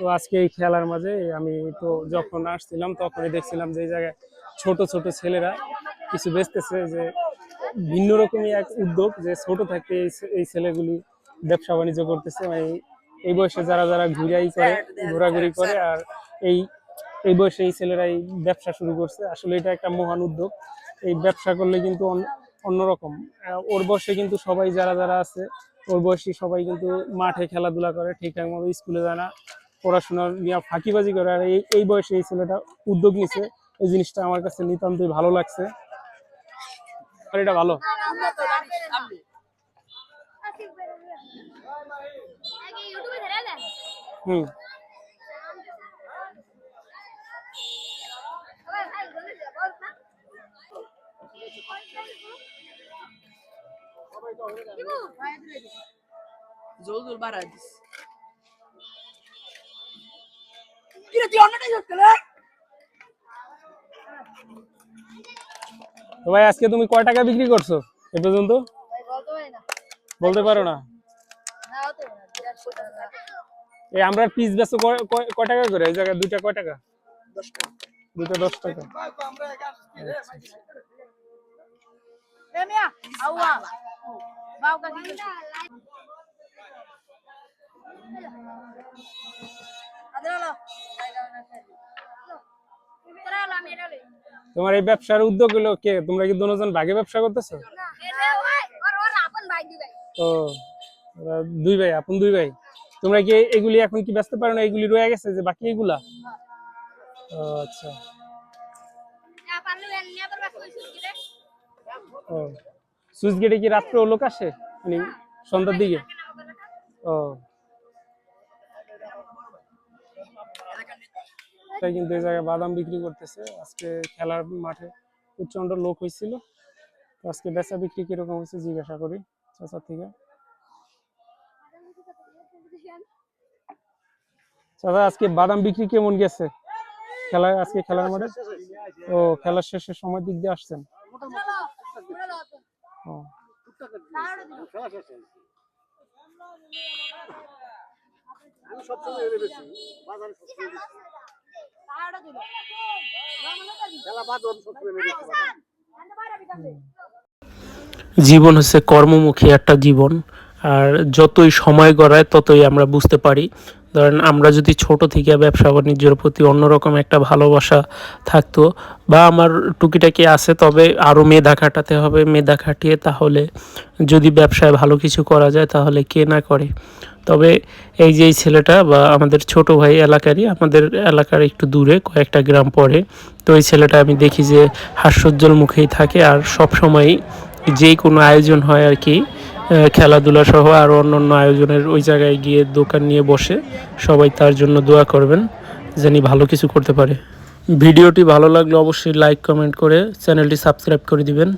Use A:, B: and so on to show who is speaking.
A: তো আজকে এই খেলার মাঝে আমি তো যখন আসছিলাম, তখনই দেখছিলাম যে এই জায়গায় ছোট ছোট ছেলেরা কিছু বেচতেছে যে ভিন্ন রকমই এক উদ্যোগ যে ছোট থাকতে এই ছেলেগুলি ব্যবসা বাণিজ্য করতেছে। মানে এই- বয়সে যারা যারা ঘুরাই করে, ঘোরাঘুরি করে আর এই এই বয়সে এই ছেলেরা এই ব্যবসা শুরু করছে, আসলে এটা একটা মহান উদ্যোগ। এই ব্যবসা করলে কিন্তু অন্য- অন্যরকম। ওর বয়সে কিন্তু সবাই যারা যারা আছে, ওর বয়সী সবাই কিন্তু মাঠে খেলাধুলা করে, ঠিকঠাক মতো স্কুলে যায় না। পড়াশোনা নিয়ে ফাঁকিবাজি করে, আর এই এই বয়সে এই ছেলেটা উদ্যোগ নিছে, এই জিনিসটা আমার কাছে নিতান্তই ভালো লাগছে। আর এটা ভালো। হুম।
B: ভাই ভাই বলে দে
A: তো ভাই আজকে তুমি কয় টাকা বিক্রি করছ এ পর্যন্ত?
B: বলতে পারি না।
A: এই আমরা পিস বেচো কয়- টাকা করে? এই জায়গায় দুইটা কয় টাকা? দুইটা দশ টাকা।
B: আদরালো
A: তোমার এই ব্যবসার উদ্যোগ হলো কে? তোমরা কি দুজন ভাগে ব্যবসা করতেছো? ও দুই ভাই, আপন দুই ভাই। তোমরা কি এগুলি এখন কি ব্যস্ত পারো না? এগুলি রয়ে গেছে যে বাকি এগুলা? আচ্ছা। ও, সুইচ গেটে কি রাত্রে লোক আসে? মানে সন্ধ্যার দিকে? ও। তাই কিন্তু এই জায়গায় বাদাম বিক্রি করতেছে। আজকে খেলার মাঠে প্রচণ্ড লোক হয়েছিল। তো আজকে বেচা বিক্রি কীরকম হয়েছে জিজ্ঞাসা করি চাচার থেকে। চাচা, আজকে বাদাম বিক্রি কেমন গেছে? খেলা, আজকে খেলার মাঠে? ও, খেলার শেষের সময় দিক দিয়ে আসছেন? ও।
C: সবসময়
D: জীবন হচ্ছে কর্মমুখী একটা জীবন। আর যতই সময় গড়ায় ততই আমরা বুঝতে পারি। ধরেন আমরা যদি ছোট থেকে ব্যবসা বাণিজ্যের প্রতি অন্যরকম একটা ভালোবাসা থাকতো বা আমার টুকিটাকি আছে, তবে আরও মেধা খাটাতে হবে, মেধা খাটিয়ে তাহলে যদি ব্যবসায় ভালো কিছু করা যায় তাহলে কে না করে? তবে এই যে এই ছেলেটা বা আমাদের ছোট ভাই এলাকারই, আমাদের এলাকার একটু দূরে কয়েকটা গ্রাম পরে তো এই ছেলেটা আমি দেখি যে হাস্যোজ্জ্বল মুখেই থাকে আর সব সময়ই যেই কোনো আয়োজন হয় আর কি খেলাধুলা সহ আর অন্যান্য আয়োজনের ওই জায়গায় গিয়ে দোকান নিয়ে বসে সবাই তার জন্য দোয়া করবেন জানি ভালো কিছু করতে পারে। ভিডিওটি ভালো লাগলে অবশ্যই লাইক কমেন্ট করে চ্যানেলটি সাবস্ক্রাইব করে দিবেন।